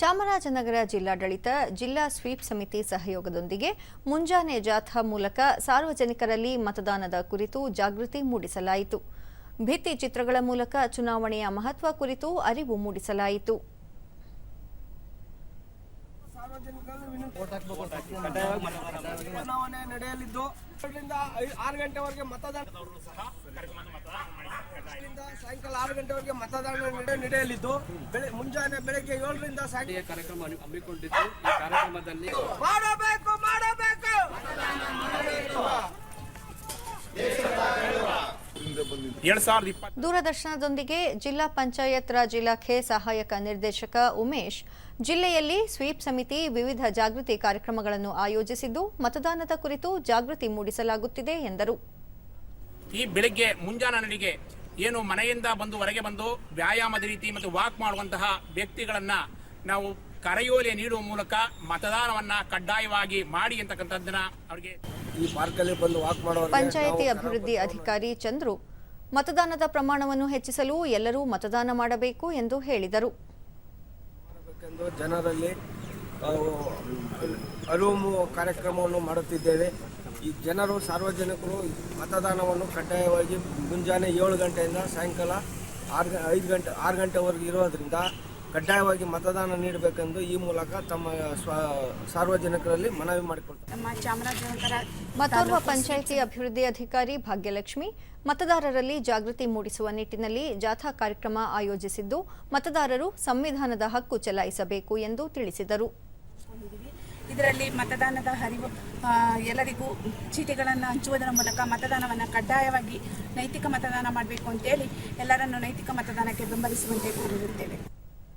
ಚಾಮರಾಜನಗರ ಜಿಲ್ಲಾಡಳಿತ, ಜಿಲ್ಲಾ ಸ್ವೀಪ್ ಸಮಿತಿ ಸಹಯೋಗದೊಂದಿಗೆ ಮುಂಜಾನೆ ಜಾಥಾ ಮೂಲಕ ಸಾರ್ವಜನಿಕರಲ್ಲಿ ಮತದಾನದ ಕುರಿತು ಜಾಗೃತಿ ಮೂಡಿಸಲಾಯಿತು. ಭಿತ್ತಿ ಚಿತ್ರಗಳ ಮೂಲಕ ಚುನಾವಣೆಯ ಮಹತ್ವ ಕುರಿತು ಅರಿವು ಮೂಡಿಸಲಾಯಿತು. ಚುನಾವಣೆ ನಡೆಯಲಿದ್ದು. ಏಳರಿಂದ ಆರು ಗಂಟೆವರೆಗೆ ಮತದಾನ ಸಾಯಂಕಾಲ ಆರು ಗಂಟೆವರೆಗೆ ಮತದಾನ ನಡೆಯಲಿದ್ದು. ಮುಂಜಾನೆ ಬೆಳಗ್ಗೆ ಏಳರಿಂದ ಸಾಯಂಕಾಲ ಕಾರ್ಯಕ್ರಮ ಹಮ್ಮಿ- ಹಮ್ಮಿಕೊಂಡಿದ್ದು. ಈ ಕಾರ್ಯಕ್ರಮದಲ್ಲಿ ಮಾಡಬೇಕು ಮಾಡಬೇಕು ಎರಡ್ ಸಾವಿರದ ಇಪ್ಪತ್ತು ದೂರದರ್ಶನದೊಂದಿಗೆ ಜಿಲ್ಲಾ ಪಂಚಾಯತ್ ರಾಜ್ ಇಲಾಖೆ ಸಹಾಯಕ ನಿರ್ದೇಶಕ ಉಮೇಶ್ ಜಿಲ್ಲೆಯಲ್ಲಿ ಸ್ವೀಪ್ ಸಮಿತಿ ವಿವಿಧ ಜಾಗೃತಿ ಕಾರ್ಯಕ್ರಮಗಳನ್ನು ಆಯೋಜಿಸಿದ್ದು ಮತದಾನದ ಕುರಿತು ಜಾಗೃತಿ ಮೂಡಿಸಲಾಗುತ್ತಿದೆ ಎಂದರು. ಈ ಬೆಳಿಗ್ಗೆ ಮುಂಜಾನೆ ನಡಿಗೆ ಏನು ಮನೆಯಿಂದ ಬಂದು ಹೊರಗೆ ಬಂದು ವ್ಯಾಯಾಮದ ರೀತಿ ಮತ್ತು ವಾಕ್ ಮಾಡುವಂತಹ ವ್ಯಕ್ತಿಗಳನ್ನ ನಾವು ಕರೆಯೋಲೆ ನೀಡುವ ಮೂಲಕ ಮತದಾನವನ್ನ ಕಡ್ಡಾಯವಾಗಿ ಮಾಡಿ ಅಂತಕ್ಕಂಥದ್ದನ್ನ ಅವರಿಗೆ ಈ ಪಾರ್ಕಲ್ಲಿ ಬಂದು ವಾಕ್ ಮಾಡೋರಿಗೆ ಪಂಚಾಯಿತಿ ಅಭಿವೃದ್ಧಿ ಅಧಿಕಾರಿ ಚಂದ್ರು ಮತದಾನದ ಪ್ರಮಾಣವನ್ನು ಹೆಚ್ಚಿಸಲು ಎಲ್ಲರೂ ಮತದಾನ ಮಾಡಬೇಕು ಎಂದು ಹೇಳಿದರು. ಜನರಲ್ಲಿ ಅರಿವು ಕಾರ್ಯಕ್ರಮವನ್ನು ಮಾಡುತ್ತಿದ್ದೇವೆ. ಈ ಜನರು, ಸಾರ್ವಜನಿಕರು ಮತದಾನವನ್ನು ಕಡ್ಡಾಯವಾಗಿ ಮುಂಜಾನೆ ಏಳು ಗಂಟೆಯಿಂದ ಸಾಯಂಕಾಲ ಆರು ಐದು ಗಂಟೆ, ಆರು ಗಂಟೆವರೆಗೆ ಇರೋದ್ರಿಂದ ಕಡ್ಡಾಯವಾಗಿ ಮತದಾನ ನೀಡಬೇಕೆಂದು ಈ ಮೂಲಕ ತಮ್ಮ ಸ್ವ ಸಾರ್ವಜನಿಕರಲ್ಲಿ ಮನವಿ ಮಾಡಿಕೊಳ್ತಾರೆ ನಮ್ಮ ಚಾಮರಾಜನಗರ ಮತ್ತೋರ್ವ ಪಂಚಾಯಿತಿ ಅಭಿವೃದ್ಧಿ ಅಧಿಕಾರಿ ಭಾಗ್ಯಲಕ್ಷ್ಮಿ ಮತದಾರರಲ್ಲಿ ಜಾಗೃತಿ ಮೂಡಿಸುವ ನಿಟ್ಟಿನಲ್ಲಿ ಜಾಥಾ ಕಾರ್ಯಕ್ರಮ ಆಯೋಜಿಸಿದ್ದು ಮತದಾರರು ಸಂವಿಧಾನದ ಹಕ್ಕು ಚಲಾಯಿಸಬೇಕು ಎಂದು ತಿಳಿಸಿದರು. ಇದರಲ್ಲಿ ಮತದಾನದ ಹರಿವು ಎಲ್ಲರಿಗೂ ಚೀಟಿಗಳನ್ನು ಹಂಚುವುದರ ಮೂಲಕ ಮತದಾನವನ್ನು ಕಡ್ಡಾಯವಾಗಿ ನೈತಿಕ ಮತದಾನ ಮಾಡಬೇಕು ಅಂತೇಳಿ ಎಲ್ಲರನ್ನು ನೈತಿಕ ಮತದಾನಕ್ಕೆ ಬೆಂಬಲಿಸುವಂತೆ ಕೋರಿರುತ್ತೇವೆ